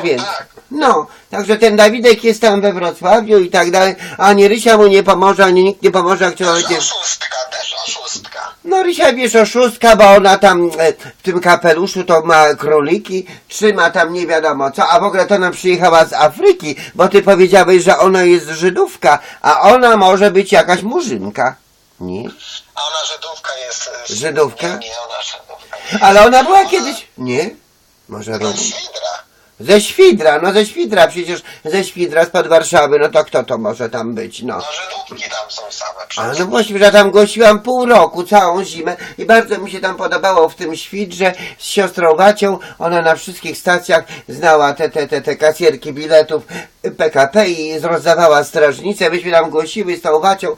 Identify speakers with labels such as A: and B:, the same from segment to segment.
A: więc.
B: tak.
A: No, także ten Dawidek jest tam we Wrocławiu i tak dalej, a ani Rysia mu nie pomoże, ani nikt nie pomoże, jak człowiek...
B: oszustka, też oszustka.
A: No Rysia wiesz oszustka, bo ona tam e, w tym kapeluszu to ma króliki, trzyma tam nie wiadomo co, a w ogóle to ona przyjechała z Afryki, bo ty powiedziałeś, że ona jest Żydówka, a ona może być jakaś murzynka. Nie?
B: A ona Żydówka jest... y,
A: Żydówka?
B: Nie, nie, ona Żydówka.
A: Ale ona była kiedyś... Nie? Może
B: No? Świdra.
A: Ze Świdra, no ze Świdra, przecież ze Świdra spod Warszawy, no to kto to może tam być, no.
B: No Żydówki tam są same
A: A
B: przecież.
A: no właściwie, że tam gościłam pół roku, całą zimę i bardzo mi się tam podobało w tym świdrze z siostrą Wacią. Ona na wszystkich stacjach znała te, te, te, te kasierki biletów PKP i rozdawała strażnicę. Myśmy tam głosiły z tą Wacią.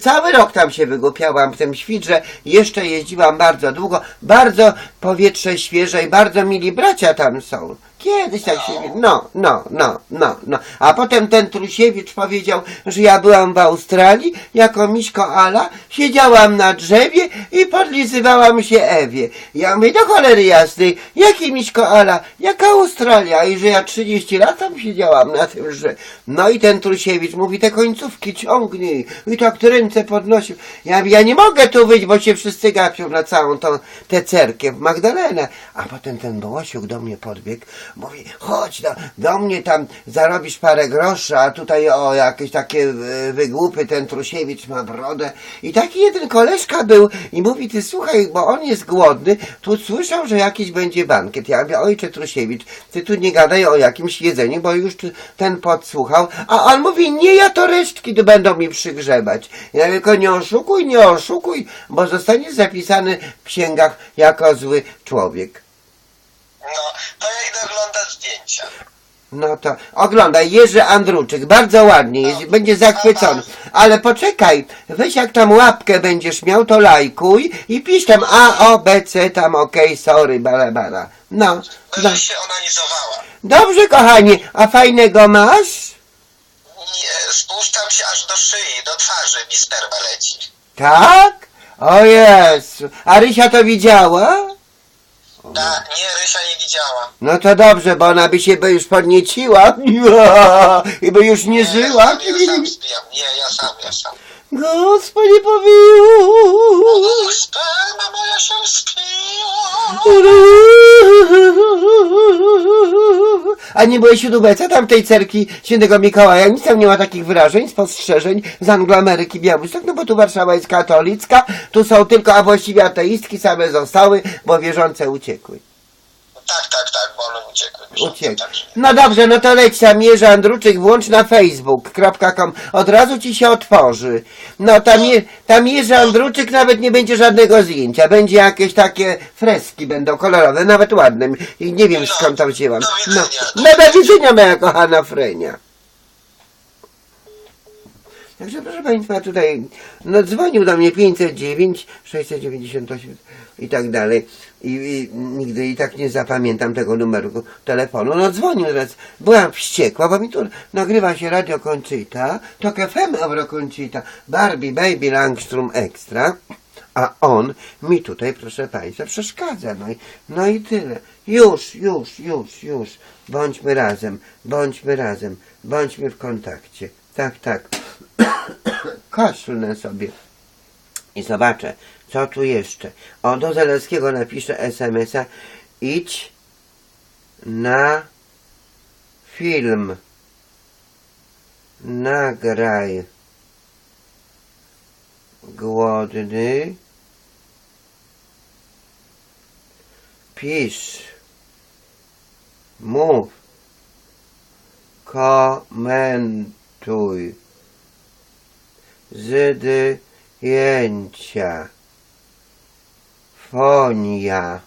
A: Cały rok tam się wygłupiałam w tym świdrze. Jeszcze jeździłam bardzo długo. Bardzo powietrze świeże i bardzo mili bracia tam są. Kiedyś tak się... No, no, no, no, no. A potem ten Trusiewicz powiedział, że ja byłam w Australii jako Miśko Ala, siedziałam na drzewie i podlizywałam się Ewie. Ja mówię, do cholery jasnej, jaki Miśko Ala, jaka Australia? I że ja 30 lat tam siedziałam na tym drzewie. No i ten Trusiewicz mówi, te końcówki ciągnij. I tak ręce podnosił. Ja mówię, ja nie mogę tu wyjść, bo się wszyscy gapią na całą tą tę cerkiew Magdalenę. A potem ten Bołosiuk do mnie podbiegł, mówi, chodź do, do mnie tam, zarobisz parę groszy, a tutaj o jakieś takie e, wygłupy, ten Trusiewicz ma brodę. I taki jeden koleżka był i mówi, ty słuchaj, bo on jest głodny, tu słyszał, że jakiś będzie bankiet. Ja mówię, ojcze Trusiewicz, ty tu nie gadaj o jakimś jedzeniu, bo już ten podsłuchał. A on mówi, nie, ja to resztki będą mi przygrzebać. Ja tylko nie oszukuj, nie oszukuj, bo zostaniesz zapisany w księgach jako zły człowiek.
B: No, to ja idę zdjęcia.
A: No to oglądaj, Jerzy Andruczyk, bardzo ładnie jest, będzie zachwycony. Ale poczekaj, weź jak tam łapkę będziesz miał, to lajkuj i pisz tam A, O, B, C, tam okej, sorry, balabara. No, no.
B: Będę się onanizowała.
A: Dobrze, kochanie, a fajnego masz?
B: Nie, spuszczam się aż do szyi, do twarzy mi sperma leci.
A: Tak? O Jezu, a Rysia to widziała?
B: Ta, nie, Rysia nie widziała.
A: No to dobrze, bo ona by się by już podnieciła i by już nie żyła.
B: Ja, ja sam. Nie, ja sam, ja sam.
A: Gospodzie powiódł.
B: Och, sperma moja się spiła.
A: A nie byłeś u Dubeca, tam tej cerki świętego Mikołaja? Nic tam nie ma takich wyrażeń, spostrzeżeń z Angloameryki Białystok, no bo tu Warszawa jest katolicka, tu są tylko, a właściwie ateistki same zostały, bo wierzące uciekły.
B: Tak, tak, tak, bo one uciekły.
A: Uciekły.
B: Także.
A: No dobrze, no to leć tam Jerzy Andruczyk, włącz na facebook.com, od razu ci się otworzy. No tam, je, tam Jerzy Andruczyk nawet nie będzie żadnego zdjęcia, będzie jakieś takie freski będą kolorowe, nawet ładne. I nie wiem skąd to wzięłam. No, no do widzenia moja kochana Frenia. Także proszę Państwa, tutaj no, dzwonił do mnie 509 698 i tak dalej. I, I nigdy i tak nie zapamiętam tego numeru telefonu. No dzwonił teraz. Byłam wściekła, bo mi tu nagrywa się Radio Conchita, to FM Euro Conchita, Barbie Baby Langstrom Extra. A on mi tutaj, proszę Państwa, przeszkadza. No i, no i tyle. Już, już, już, już. Bądźmy razem, bądźmy razem, bądźmy w kontakcie. Tak, tak. Kaszlnę sobie i zobaczę, co tu jeszcze. O, do Zaleskiego napiszę SMS-a. Idź na film. Nagraj. Głodny. Pisz. Mów. Komentuj. Zdjęcia. Fonia.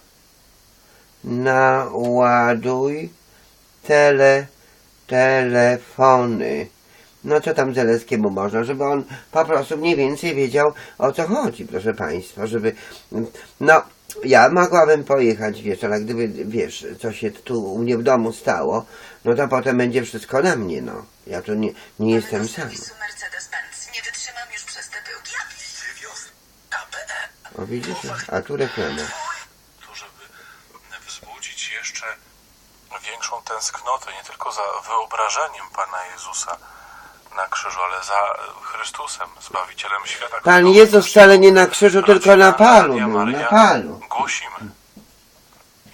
A: Naładuj tele, telefony. No co tam Zaleskiemu można, żeby on po prostu mniej więcej wiedział o co chodzi, proszę Państwa, żeby, no, ja mogłabym pojechać, wiesz, ale gdyby, wiesz, co się tu u mnie w domu stało, no to potem będzie wszystko na mnie, no. Ja tu nie, nie jestem sam. O widzisz, a tu reklama.
C: to żeby wzbudzić jeszcze większą tęsknotę nie tylko za wyobrażeniem Pana Jezusa na krzyżu, ale za Chrystusem, Zbawicielem świata.
A: Pan Jezus wcale nie na krzyżu, tylko na palu był, na palu.
C: Głosimy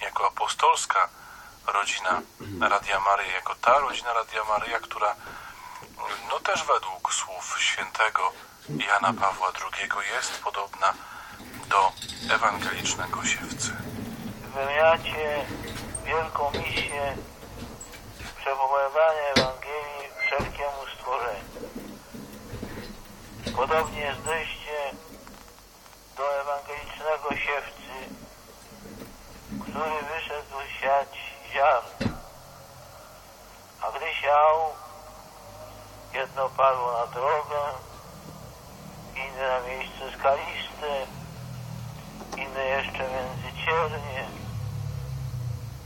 C: jako apostolska rodzina Radia Maryja, jako ta rodzina Radia Maryja, która no też według słów świętego Jana Pawła II jest podobna do ewangelicznego siewcy.
D: Wypełniacie wielką misję przepowiadania Ewangelii wszelkiemu stworzeniu. Podobnie jesteście do ewangelicznego siewcy, który wyszedł siać ziarno. A gdy siał, jedno padło na drogę, inne na miejsce skaliste, inne jeszcze między ciernie,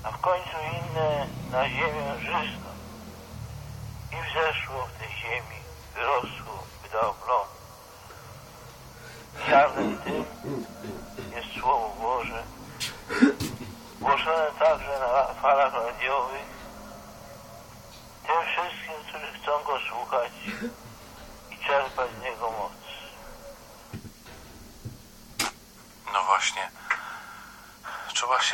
D: a w końcu inne na ziemię żyzną. I wzeszło w tej ziemi, wyrosło, wydało plon. Ziarnem tym jest Słowo Boże, głoszone także na falach radiowych, tym wszystkim, którzy chcą Go słuchać i czerpać z Niego moc.
C: No właśnie.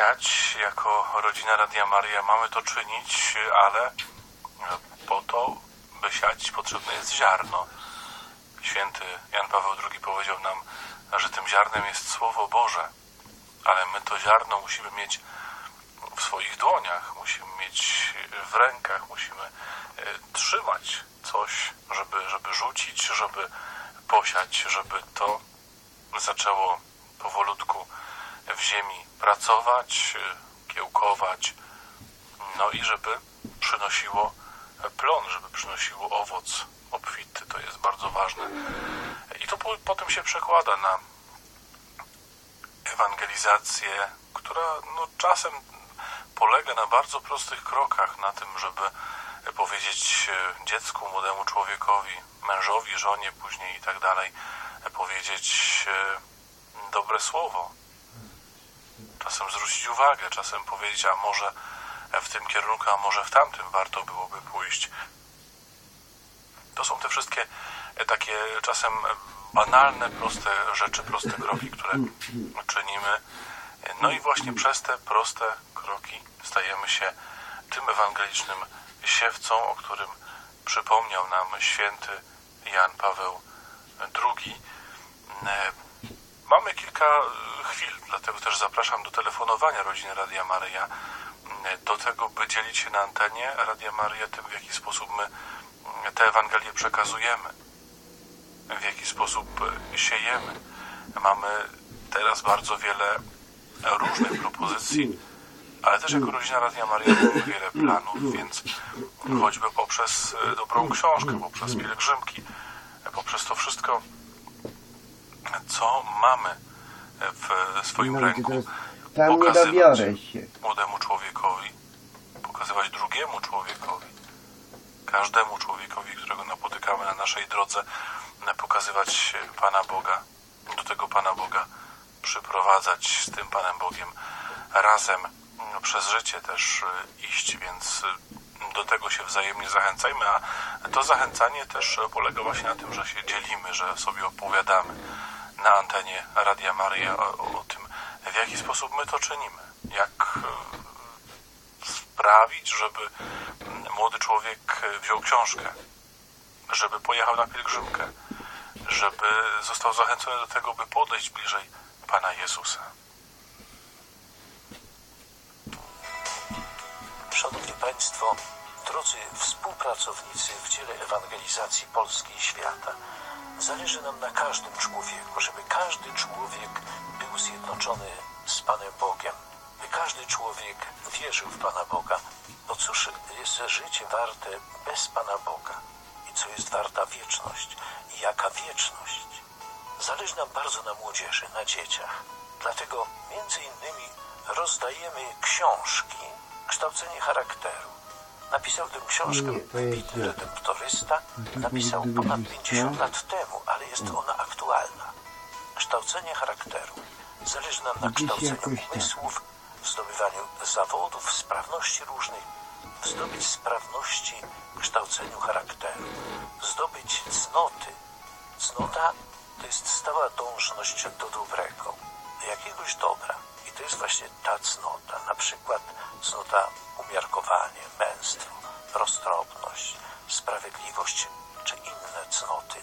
C: Siać jako rodzina Radia Maria. Mamy to czynić, ale po to, by siać, potrzebne jest ziarno. Święty Jan Paweł II powiedział nam, że tym ziarnem jest Słowo Boże, ale my to ziarno musimy mieć w swoich dłoniach, musimy mieć w rękach, musimy e, trzymać coś, żeby, żeby rzucić, żeby posiać, żeby to zaczęło powolutku w ziemi pracować, kiełkować, no i żeby przynosiło plon, żeby przynosiło owoc obfity. To jest bardzo ważne. I to po, potem się przekłada na ewangelizację, która no, czasem polega na bardzo prostych krokach, na tym, żeby powiedzieć dziecku, młodemu człowiekowi, mężowi, żonie później i tak dalej, powiedzieć dobre słowo. Czasem zwrócić uwagę, czasem powiedzieć, a może w tym kierunku, a może w tamtym warto byłoby pójść. To są te wszystkie e, takie czasem banalne, proste rzeczy, proste kroki, które czynimy. No i właśnie przez te proste kroki stajemy się tym ewangelicznym siewcą, o którym przypomniał nam święty Jan Paweł II. E, Mamy kilka chwil, dlatego też zapraszam do telefonowania rodziny Radia Maryja, e, do tego, by dzielić się na antenie Radia Maryja tym, w jaki sposób my mm, te Ewangelie przekazujemy, w jaki sposób e, siejemy. Mamy teraz bardzo wiele różnych propozycji, ale też jako rodzina Radia Maryja mamy wiele planów, więc choćby poprzez e, dobrą książkę, poprzez pielgrzymki, poprzez to wszystko, co mamy w swoim ręku,
A: Tam nie dobiorę się.
C: młodemu człowiekowi, pokazywać drugiemu człowiekowi, każdemu człowiekowi, którego napotykamy na naszej drodze, pokazywać Pana Boga, do tego Pana Boga przyprowadzać z tym Panem Bogiem. Razem przez życie też iść, więc do tego się wzajemnie zachęcajmy, a to zachęcanie też polega właśnie na tym, że się dzielimy, że sobie opowiadamy na antenie Radia Maryja o, o tym, w jaki sposób my to czynimy, jak y, sprawić, żeby młody człowiek y, wziął książkę, żeby pojechał na pielgrzymkę, żeby został zachęcony do tego, by podejść bliżej Pana Jezusa.
E: Szanowni Państwo, drodzy współpracownicy w dziele ewangelizacji Polski i świata, zależy nam na każdym człowieku, żeby każdy człowiek był zjednoczony z Panem Bogiem, by każdy człowiek wierzył w Pana Boga. Bo cóż jest życie warte bez Pana Boga i co jest warta wieczność i jaka wieczność? Zależy nam bardzo na młodzieży, na dzieciach. Dlatego między innymi rozdajemy książki Kształcenie charakteru. Napisał tę książkę wybitny redemptorysta. Napisał ponad 50 lat temu, ale jest ona aktualna. Kształcenie charakteru. Zależy nam na kształceniu
A: tak.
E: umysłów, w zdobywaniu zawodów, sprawności różnych, zdobyć sprawności kształceniu charakteru, zdobyć cnoty. Cnota to jest stała dążność do dobrego, do jakiegoś dobra. I to jest właśnie ta cnota, na przykład cnota umiarkowanie, męstwo, roztropność, sprawiedliwość czy inne cnoty.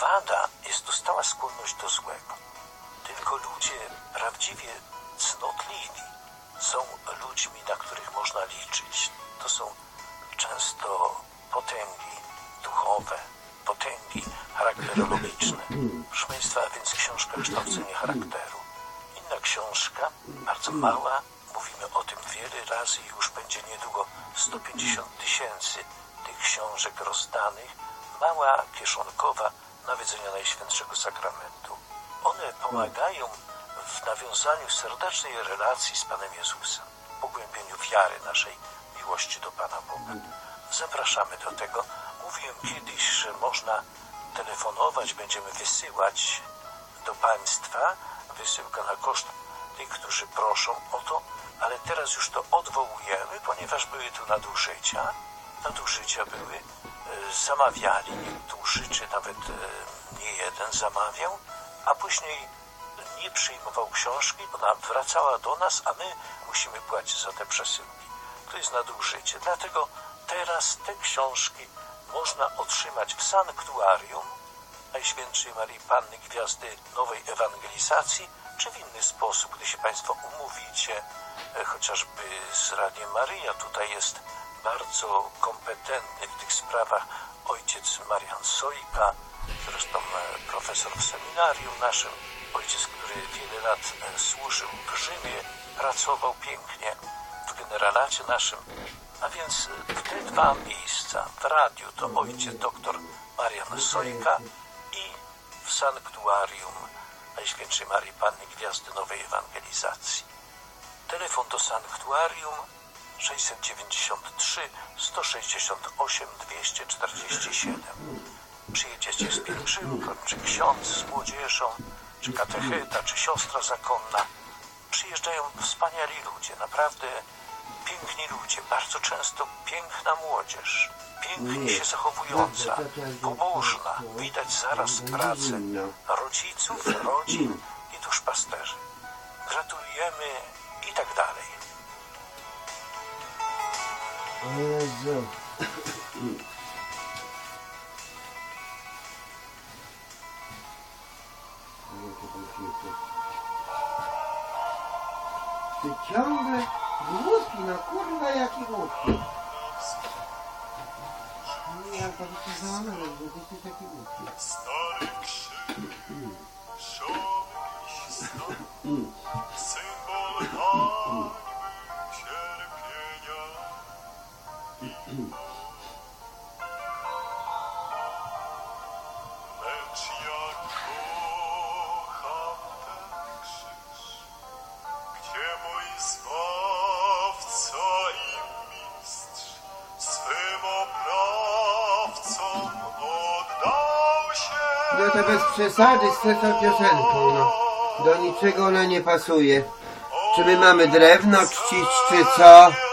E: Wada jest to stała skłonność do złego. Tylko ludzie prawdziwie cnotliwi są ludźmi, na których można liczyć. To są często potęgi duchowe, potęgi charakterologiczne. Proszę Państwa, więc książka Kształcenie charakteru. Inna książka, bardzo mała, wiele razy już będzie niedługo 150 tysięcy tych książek rozdanych. Mała, kieszonkowa, nawiedzenia Najświętszego Sakramentu. One pomagają w nawiązaniu serdecznej relacji z Panem Jezusem, pogłębieniu wiary naszej miłości do Pana Boga. Zapraszamy do tego. Mówiłem kiedyś, że można telefonować, będziemy wysyłać do Państwa wysyłka na koszt tych, którzy proszą o to, ale teraz już to odwołujemy, ponieważ były tu nadużycia. Nadużycia były, e, zamawiali niektórzy, czy nawet e, nie jeden zamawiał, a później nie przyjmował książki, ona wracała do nas, a my musimy płacić za te przesyłki. To jest nadużycie. Dlatego teraz te książki można otrzymać w sanktuarium Najświętszej Marii Panny Gwiazdy Nowej Ewangelizacji, czy w inny sposób, gdy się Państwo umówicie, e, chociażby z Radiem Maryja. Tutaj jest bardzo kompetentny w tych sprawach ojciec Marian Sojka, zresztą e, profesor w seminarium naszym, ojciec, który wiele lat e, służył w Rzymie, pracował pięknie w generalacie naszym. A więc te dwa miejsca, w radiu to ojciec doktor Marian Sojka i w sanktuarium Najświętszej Marii Panny Gwiazdy Nowej Ewangelizacji. Telefon do sanktuarium 693 168 247. Przyjedziecie z pielgrzymką, czy ksiądz z młodzieżą, czy katecheta, czy siostra zakonna. Przyjeżdżają wspaniali ludzie, naprawdę piękni ludzie, bardzo często piękna młodzież, pięknie się zachowująca, pobożna. Widać zaraz pracę rodziców, rodzin i duszpasterzy. Gratulujemy i tak dalej.
A: O Jezu. Ty ciągle głupi, no kurwa jaki głupi. Nie, ja to wyciągnąłem, ale ty jesteś taki głupi.
F: Stary krzyk, szowista, symbol hańby, cierpienia i Lecz ja
A: to bez przesady z tą piosenką, no. Do niczego ona nie pasuje. Czy my mamy drewno czcić, czy co?